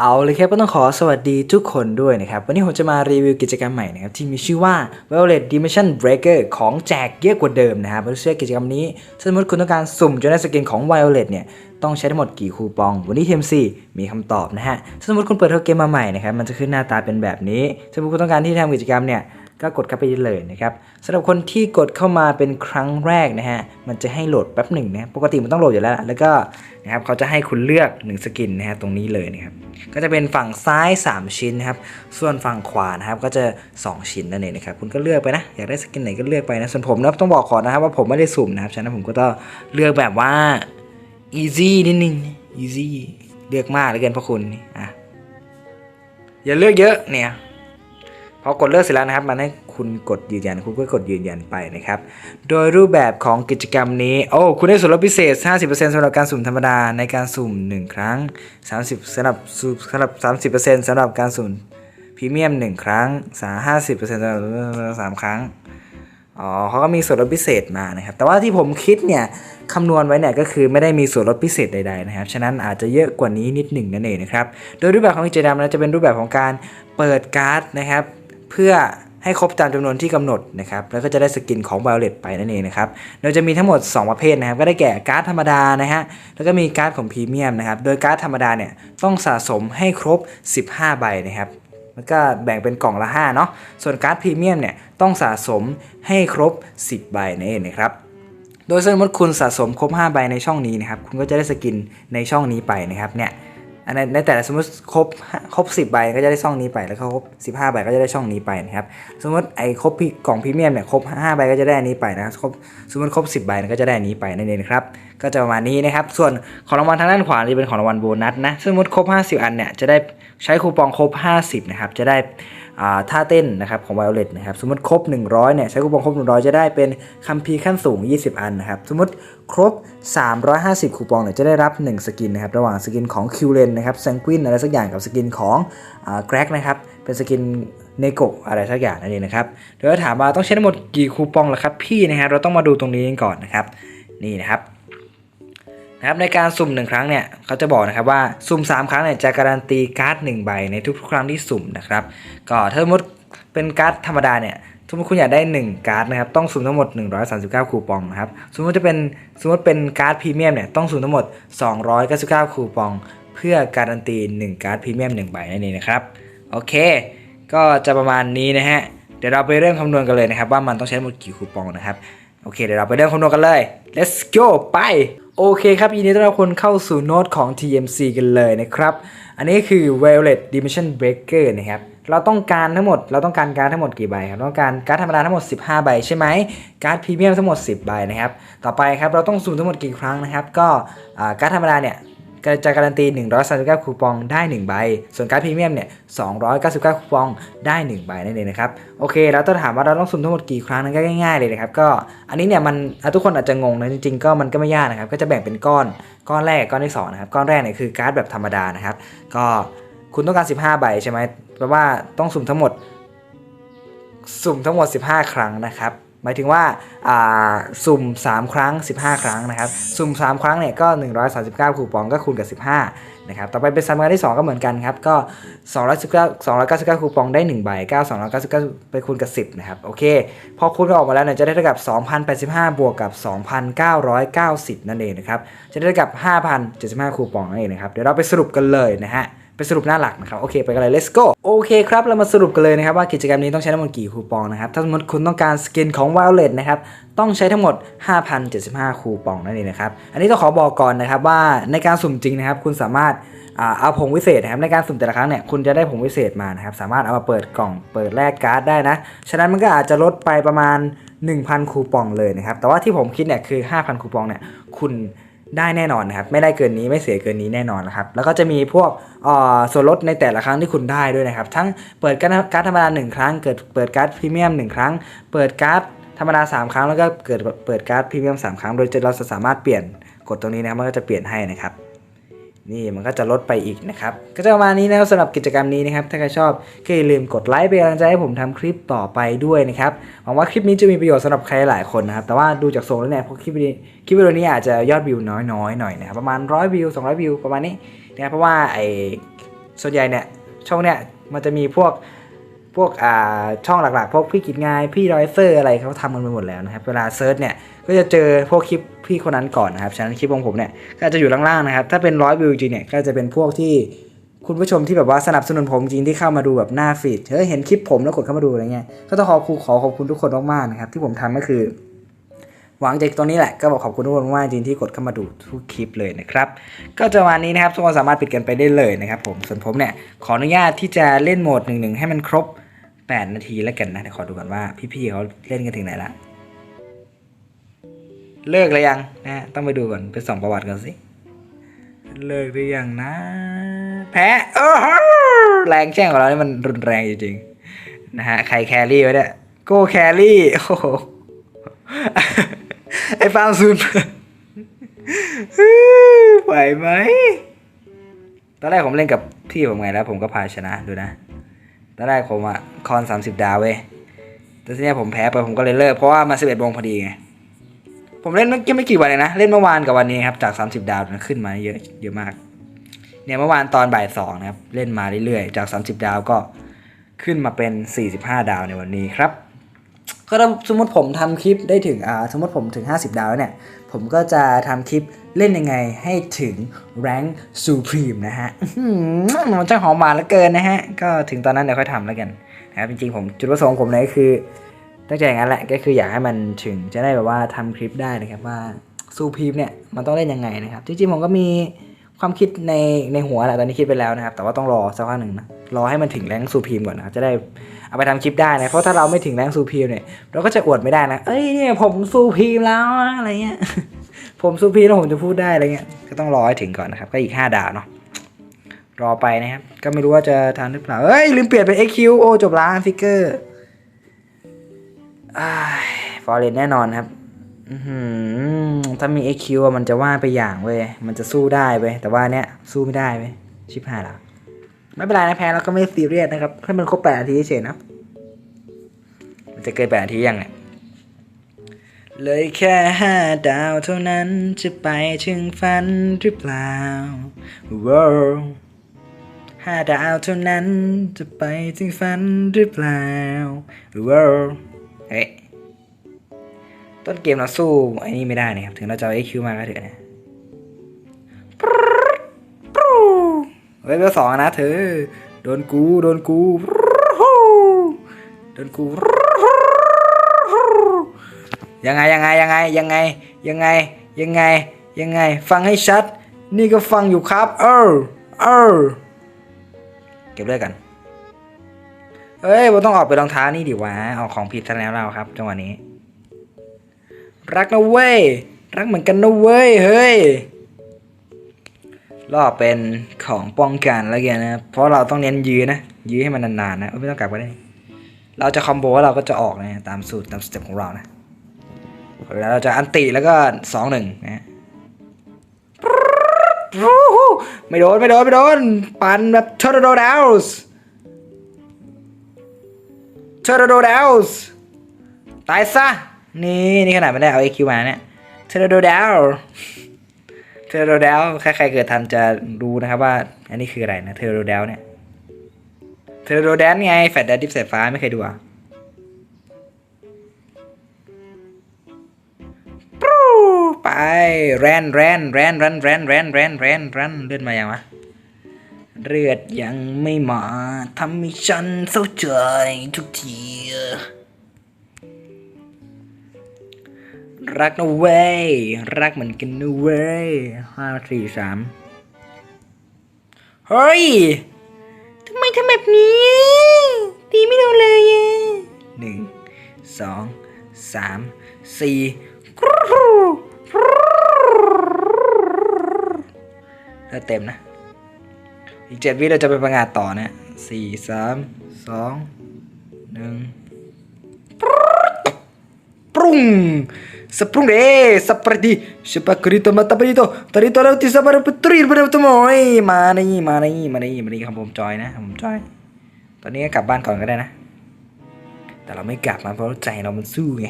เอาเลยครับก็ต้องขอสวัสดีทุกคนด้วยนะครับ วันนี้ผมจะมารีวิวกิจกรรมใหม่นะครับ ที่มีชื่อว่า Violet Dimension Breaker ของแจกเยอะกว่าเดิมนะครับเพราะเชื่อกิจกรรมนี้สมมติคุณต้องการสุ่มจนได้สกินของ Violet เนี่ยต้องใช้ทั้งหมดกี่คูปอง วันนี้ TMC มีคำตอบนะฮะสมมติคุณเปิดเข้าเกมมาใหม่นะครับมันจะขึ้นหน้าตาเป็นแบบนี้ สมมติคุณต้องการที่จะทำกิจกรรมเนี่ย ก็กดเข้าไปเลยนะครับสำหรับคนที่กดเข้ามาเป็นครั้งแรกนะฮะมันจะให้โหลดแป๊บหนึ่งนะปกติมันต้องโหลดอยู่แล้ว แล้วก็นะครับเขาจะให้คุณเลือก1สกินนะฮะตรงนี้เลยนะครับก็จะเป็นฝั่งซ้าย 3 ชิ้นนะครับส่วนฝั่งขวานะครับก็จะ 2 ชิ้นนั่นเองนะครับคุณก็เลือกไปนะอยากได้สกินไหนก็เลือกไปนะส่วนผมนะต้องบอกก่อนนะครับว่าผมไม่ได้สุ่มนะครับฉะนั้นผมก็ต้องเลือกแบบว่า easy นิดนึง easy เลือกมากเหลือเกินพระคุณนี่อะอย่าเลือกเยอะเนี่ย พอกดเลือกเสร็จแล้วนะครับ มันให้คุณกดยืนยัน คุณก็กดยืนยันไปนะครับ โดยรูปแบบของกิจกรรมนี้ โอ้ คุณได้ส่วนลดพิเศษ 50%สำหรับการสุ่มธรรมดาในการสุ่ม 1 ครั้ง 30สำหรับสุ่มสำหรับ 30%สำหรับการสุ่มพรีเมียม 1 ครั้ง50%สำหรับสามครั้ง อ๋อเขาก็มีส่วนลดพิเศษมานะครับ แต่ว่าที่ผมคิดเนี่ยคำนวณไว้เนี่ยก็คือไม่ได้มีส่วนลดพิเศษใดๆนะครับ ฉะนั้นอาจจะเยอะกว่านี้นิดหนึ่งนั่นเองนะครับ โดยรูปแบบของกิจกรรมนะจะเป็นรูปแบบของการเปิดการ์ดนะครับ เพื่อให้ครบตามจำนวนที่กำหนดนะครับ แล้วก็จะได้สกินของ Violet ไปนั่นเองนะครับ โดยจะมีทั้งหมด 2 ประเภทนะครับ ก็ได้แก่การ์ดธรรมดานะฮะ แล้วก็มีการ์ดของพรีเมียมนะครับ โดยการ์ดธรรมดาเนี่ยต้องสะสมให้ครบ 15 ใบนะครับ แล้วก็แบ่งเป็นกล่องละ 5 เนาะ ส่วนการ์ดพรีเมียมเนี่ยต้องสะสมให้ครบ 10 ใบนั่นเองนะครับโดยสมมติคุณสะสมครบ 5 ใบในช่องนี้นะครับ คุณก็จะได้สกินในช่องนี้ไปนะครับเนี่ย อันในในแต่ละสมมติครบครบสิบใบก็จะได้ช่องนี้ไปแล้วก็ครบสิบห้าใบก็จะได้ช่องนี้ไปนะครับสมมติไอ้ครบกล่องพรีเมียมเนี่ยครบห้าใบก็จะได้อันนี้ไปนะครับครบสมมติครบสิบใบก็จะได้อันนี้ไปนั่นเองครับก็จะประมาณนี้นะครับส่วนของรางวัลทางด้านขวาจะเป็นของรางวัลโบนัสนะสมมติครบ 50 อันเนี่ยจะได้ใช้คูปองครบ 50นะครับจะได้ ท่าเต้นนะครับของ Violet นะครับสมมติครบ 100เนี่ยใช้คูปองครบ 100 จะได้เป็นคัมภีร์ขั้นสูง 20 อันนะครับสมมติครบ 350 คูปองเนี่ยจะได้รับ 1 สกินนะครับระหว่างสกินของคิวเลนนะครับแซงกินอะไรสักอย่างกับสกินของแกร็กนะครับเป็นสกินเนโกะอะไรสักอย่างนั่นเองนะครับเดี๋ยวถามว่าต้องใช้ทั้งหมดกี่คูปองล่ะครับพี่นะครับเราต้องมาดูตรงนี้กันก่อนนะครับนี่นะครับ นะครับในการสุ่มหนึ่งครั้งเนี่ยเขาจะบอกนะครับว่าสุ่ม 3 ครั้งเนี่ยจะการันตีการ์ด1ใบในทุกๆครั้งที่สุ่มนะครับก็ถ้าสมมติเป็นการ์ดธรรมดาเนี่ยสมมติคุณอยากได้ 1 การ์ดนะครับต้องสุ่มทั้งหมด 139 คูปองนะครับสมมติจะเป็นสมมติเป็นการ์ดพรีเมียมเนี่ยต้องสุ่มทั้งหมด 299 คูปอง เพื่อการันตี 1 การ์ดพรีเมียม1ใบนั่นเองนะครับโอเค ก็จะประมาณนี้นะฮะเดี๋ยวเราไปเริ่มคำนวณกันเลยนะครับว่ามันต้องใช้หมดกี่คูปองนะครับโอเคเดี๋ยวเราไปเริ่มคำนวณกันเลย let's go ไป โอเคครับยินดีต้อนรับคนเข้าสู่โน้ตของ TMC กันเลยนะครับ อันนี้คือ Violet Dimension Breaker นะครับ เราต้องการทั้งหมด เราต้องการการ์ดทั้งหมดกี่ใบครับ ต้องการการ์ดธรรมดาทั้งหมด 15 ใบใช่ไหม การ์ดพรีเมียมทั้งหมด 10 ใบนะครับ ต่อไปครับ เราต้องสุ่มทั้งหมดกี่ครั้งนะครับ ก็การ์ดธรรมดาเนี่ย จะการันตี 139 คูปองได้ 1 ใบ ส่วนการ์ดพรีเมียมเนี่ย 299 คูปองได้ 1 ใบนั่นเองนะครับ โอเค แล้วต้องถามว่าเราต้องสุ่มทั้งหมดกี่ครั้งนั้นก็ง่ายๆเลยนะครับ ก็อันนี้เนี่ยมันทุกคนอาจจะงงนะจริงๆ ก็มันก็ไม่ยากนะครับ ก็จะแบ่งเป็นก้อน ก้อนแรก ก้อนที่2นะครับ ก้อนแรกเนี่ยคือการ์ดแบบธรรมดานะครับ ก็คุณต้องการ 15 ใบใช่ไหมแปลว่าต้องสุ่มทั้งหมด สุ่มทั้งหมด 15 ครั้งนะครับ หมายถึงว่าอ่าสุ่ม 3 ครั้ง 15 ครั้งนะครับ สุ่ม 3 ครั้งเนี่ยก็ 139 คูปองก็คูณกับ 15 นะครับ ต่อไปเป็นสมการที่ 2 ก็เหมือนกันครับ ก็219 299 คูปองได้1ใบ9 299 ไปคูณกับ 10 นะครับ โอเค พอคูณกันออกมาแล้วเนี่ยจะได้เท่ากับ 2,085 บวกกับ 2,990 นั่นเองนะครับ จะได้เท่ากับ 5,075 คูปองนั่นเองนะครับ เดี๋ยวเราไปสรุปกันเลยนะฮะ ไปสรุปหน้าหลักนะครับ โอเค ไปกันเลย let's go โอเคครับ เรามาสรุปกันเลยนะครับ ว่ากิจกรรมนี้ต้องใช้ทั้งหมดกี่คูปองนะครับ ถ้าสมมติคุณต้องการสกินของ Violet นะครับ ต้องใช้ทั้งหมด 5,075 คูปองนั่นเองนะครับ อันนี้ต้องขอบอกก่อนนะครับว่าในการสุ่มจริงนะครับ คุณสามารถเอาผงวิเศษนะครับในการสุ่มแต่ละครั้งเนี่ยคุณจะได้ผงวิเศษมานะครับ สามารถเอามาเปิดกล่องเปิดแลกการ์ดได้นะ ฉะนั้นมันก็อาจจะลดไปประมาณ 1,000 คูปองเลยนะครับ แต่ว่าที่ผมคิดเนี่ยคือ 5,000 คูปองเนี่ยคุณ ได้แน่นอนนะครับ ไม่ได้เกินนี้ไม่เสียเกินนี้แน่นอนนะครับ แล้วก็จะมีพวกส่วนลดในแต่ละครั้งที่คุณได้ด้วยนะครับ ทั้งเปิดการ์ดการ์ดธรรมดา1ครั้ง เกิดเปิดการ์ดพรีเมียม1ครั้ง เปิดการ์ดธรรมดา3ครั้งแล้วก็เกิดเปิดการ์ดพรีเมียม3ครั้ง โดยเราจะสามารถเปลี่ยนกดตรงนี้นะครับมันก็จะเปลี่ยนให้นะครับ นี่มันก็จะลดไปอีกนะครับ ก็จะประมาณนี้นะครับสำหรับกิจกรรมนี้นะครับ ถ้าใครชอบก็อย่าลืมกดไลค์เป็นกำลังใจให้ผมทำคลิปต่อไปด้วยนะครับหวังว่าคลิปนี้จะมีประโยชน์สำหรับใครหลายคนนะครับ แต่ว่าดูจากทรงแล้วเนี่ยพวกคลิปนี้คลิปวิดีโอนี้อาจจะยอดวิวน้อยๆหน่อยนะครับประมาณ100วิว200วิวประมาณนี้นะครับเพราะว่าไอ้ส่วนใหญ่เนี่ยช่องเนี่ยมันจะมีพวกพวกอ่าช่องหลักๆพวกพี่กิจงายพี่รอยเซอร์อะไรเขาทำกันไปหมดแล้วนะครับเวลาเซิร์ชเนี่ย ก็จะเจอพวกคลิปพี่คนนั้นก่อนนะครับ ฉะนั้นคลิปของผมเนี่ยก็จะอยู่ล่างๆนะครับ ถ้าเป็นร้อยวิวจริงเนี่ยก็จะเป็นพวกที่คุณผู้ชมที่แบบว่าสนับสนุนผมจริงที่เข้ามาดูแบบหน้าฟีด เฮ้ยเห็นคลิปผมแล้วกดเข้ามาดูอะไรเงี้ย ก็ต้องขอครูขอขอบคุณทุกคนมากๆนะครับที่ผมทำก็คือ หวังจากตรงนี้แหละก็บอกขอบคุณทุกคนมากจริงที่กดเข้ามาดูทุกคลิปเลยนะครับ ก็จะวันนี้นะครับทุกคนสามารถปิดกันไปได้เลยนะครับผม ส่วนผมเนี่ยขออนุญาตที่จะเล่นโหมดหนึ่งหนึ่งให้มันครบ 8 นาทีแล้วกันนะเดี๋ยวขอดูก่อนว่าพี่ๆเขาเล่นกันถึงไหนละ เลิกแล้วยังนะต้องไปดูก่อนไปส่องประวัติกันสิ เลิกหรือยังนะ แพ้เออแรงแช่งของเรานี่มันรุนแรงจริงๆนะฮะใครแครี่ไว้เนี่ยโกแครี่โอ้โหไอ้ฟาร์มซูนไหวไหมตอนแรกผมเล่นกับพี่ผมไงแล้ว ผมก็พาชนะดูนะตอนแรกผมอะคอน30ดาวเว้ยแต่ทีนี้ผมแพ้ไปผมก็เลยเลิกเพราะว่ามา11โมงพอดีไง ผมเล่นไม่ไม่กี่วันเองนะ เล่นเมื่อวานกับวันนี้ครับจาก 30 ดาวนะขึ้นมาเยอะเยอะมาก เนี่ยเมื่อวานตอนบ่ายสองนะครับ เล่นมาเรื่อยๆ จาก 30 ดาวก็ขึ้นมาเป็น 45 ดาวในวันนี้ครับ ก็ถ้าสมมติผมทำคลิปได้ถึงอ่าสมมติผมถึง 50 ดาวแล้วเนี่ย ผมก็จะทำคลิปเล่นยังไงให้ถึง rank supreme นะฮะมันจะหอมหวานเหลือเกินนะฮะ ก็ถึงตอนนั้นเดี๋ยวค่อยทำแล้วกันนะครับจริงๆผมจุดประสงค์ผมเลยคือ ตั้งใจอย่างนั้นแหละก็คืออยากให้มันถึงจะได้แบบว่าทำคลิปได้นะครับว่าซูพีมเนี่ยมันต้องเล่นยังไงนะครับ จริงๆผมก็มีความคิดในในหัวแหละตอนนี้คิดไปแล้วนะครับ แต่ว่าต้องรอสักพักหนึ่งนะรอให้มันถึงแรงซูพีมก่อนนะครับจะได้เอาไปทำคลิปได้นะเพราะถ้าเราไม่ถึงแรงซูพีมเนี่ยเราก็จะอวดไม่ได้นะเอ้ยเนี่ยผมซูพีมแล้วอะไรเงี้ยผมซูพีมแล้วผมจะพูดได้อะไรเงี้ยก็ต้องรอให้ถึงก่อนนะครับ ก็อีก 5 ดาวเนาะรอไปนะครับ ก็ไม่รู้ว่าจะทันหรือเปล่าเอ้ยลืมเปลี่ยนเป็น XQ โอ้จบล้านฟิกเกอร์ ฟอร์เรนแน่นอนครับถ้ามี XQ อะมันจะว่าไปอย่างเว้ย มันจะสู้ได้เว้ย แต่ว่าเนี้ยสู้ไม่ได้เว้ย ชิบหายล้วไม่เป็นไรนะแพ้แล้วก็ไม่ซีเรียสนะครับ ให้มันครบแปดนาทีเฉยนะ มันจะเกินแปดนาทียังเนี่ยเลยแค่ห้าดาวเท่านั้นจะไปถึงฝันหรือเปล่าว้าวห้าดาวเท่านั้นจะไปถึงฝันหรือเปล่าว้าว เฮ้ยต้นเกมเราสู้ไอ้นี่ไม่ได้นะครับ ถึงเราจะเอา AQ มาก็เถอะนะเฮ้ยเบลสองนะเธอ โดนกู โดนกู โดนกู ยังไงยังไงยังไงยังไงยังไงยังไงยังไง ฟังให้ชัด นี่ก็ฟังอยู่ครับ เออ เออ เก็บเลือดกัน เฮ้ยเราต้องออกไปรองเท้านี่ดิวะออกของผิดซะแล้วเราครับจังหวะนี้ รักนะเว้ย รักเหมือนกันนะเว้ย เฮ้ยรอบเป็นของป้องกันแล้วกันนะ เพราะเราต้องเน้นยื้อนะ ยื้อให้มันนานๆนะไม่ต้องกลับก็ได้ เราจะคอมโบแล้วเราก็จะออกนะตามสูตรตามสเต็ปของเรานะเวลาเราจะอันติแล้วก็สองหนึ่งนะไม่โดนไม่โดนไม่โดน ปันแบบเทอร์โดดาวส์ ทอร์โดดาวส์ตายซะ นี่นี่ขนาดไม่ได้เอา AQ มาเนี่ยเทโรโดดาวเทโรโดดาวใครๆเกิดทันจะรู้นะครับว่า อันนี้คืออะไรนะเทโรโดดาวเนี่ยเทโรโดแดนไงแฟดแดนดิฟสายฟ้าไม่เคยดูอะไปแรนแรนแรนแรนแรนแรนแรนแรนแรนเลือดมายังวะ เลือดยังไม่มาทำให้ฉันเศร้าใจทุกทีรักนะเว้ย รักเหมือนกันนะเว้ยห้าสี่สามเฮ้ย ทำไมทำแบบนี้ตีไม่โดนเลยอะหนึ่งสองสามสี่แล้วเต็มนะ อีกเจ็ดวิเราจะไปประงาดต่อนะสี่สามสองหนึ่ง Sprung! Sprung deh, seperti seperti mata itu. Tadi tolong ti sabar putri pada temo. เฮ้ยมานี่มานี่มานี่มานี่ครับผมจอยนะผมจอย ตอนนี้ก็กลับบ้านก่อนก็ได้นะ แต่เราไม่กลับมาเพราะใจเรามันสู้ไง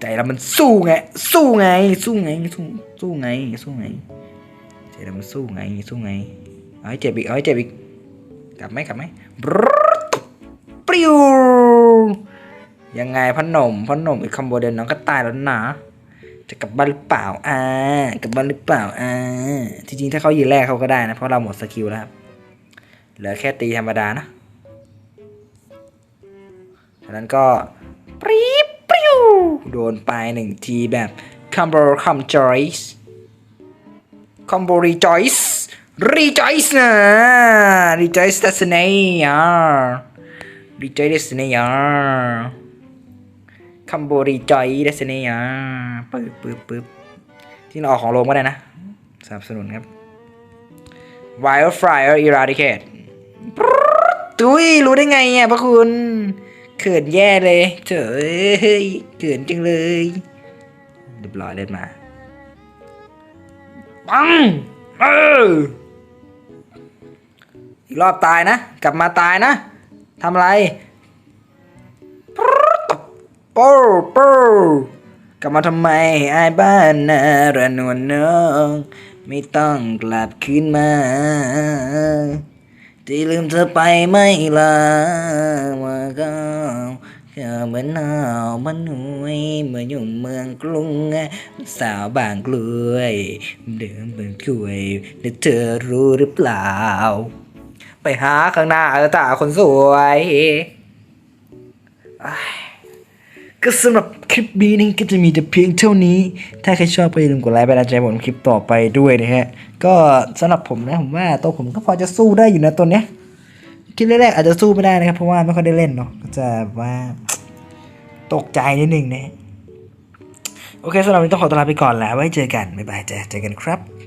ใจเรามันสู้ไง สู้ไง สู้ไง สู้ สู้ไง สู้ไง ใจเรามันสู้ไง สู้ไง เอาให้เจ็บอีกเอาให้เจ็บอีกกลับไหมกลับไหมปริวยังไงพ่อหนุ่มพ่อหนุ่มอีกคอมโบเดินน้องก็ตายแล้วนะจะกลับบ้านหรือเปล่าอ่ากลับบ้านหรือเปล่าอ่าจริงๆถ้าเขายืนแรกเขาก็ได้นะเพราะเราหมดสกิลแล้วครับเหลือแค่ตีธรรมดานะฉะนั้นก็ปรี๊บปริวโดนไปหนึ่งทีแบบคอมโบคอมจอยส์คอมโบรีจอยส์ รีจอยส์นะรีจอยส์ดัสเนียรีจอยส์ดัสเนียคัมโบรีจอยเดสเนียปึ๊บปึ๊บปึ๊บที่เราออกของโรงก็ได้นะ สนับสนุนครับ Wildfire Eradicate ปรึ๊ดตุ้ยรู้ได้ไงอะพระคุณเขินแย่เลยเฉยเขินจังเลยเรียบร้อยเล่นมาปังเออ อีกรอบตายนะ กลับมาตายนะทำอะไรโป้โป้กลับมาทำไมไอ้บ้านนาระนวลน้องไม่ต้องกลับคืนมาที่ลืมเธอไปไม่ลาว่าก็เธอเหมือนหนาวมันหวยเมื่ออยู่เมืองกรุงสาวบางกลวยเดิมเมืองกล้วยแล้วเธอรู้หรือเปล่า ไปหาข้างหน้าเออตาคนสวยก็สำหรับคลิปนี้นี่ก็จะมีแต่เพียงเท่านี้ ถ้าใครชอบก็อย่าลืมกดไลค์ไปนะใจผมคลิปต่อไปด้วยนะฮะ ก็สำหรับผมนะผมว่าตัวผมก็พอจะสู้ได้อยู่นะตัวเนี้ยคลิปแรกๆอาจจะสู้ไม่ได้นะครับ เพราะว่าไม่ค่อยได้เล่นเนาะก็จะว่าตกใจนิดนึงนะโอเคสำหรับวันนี้ต้องขอตัวลาไปก่อนแล้วไว้เจอกันบ๊ายบายเจอเจอกันครับ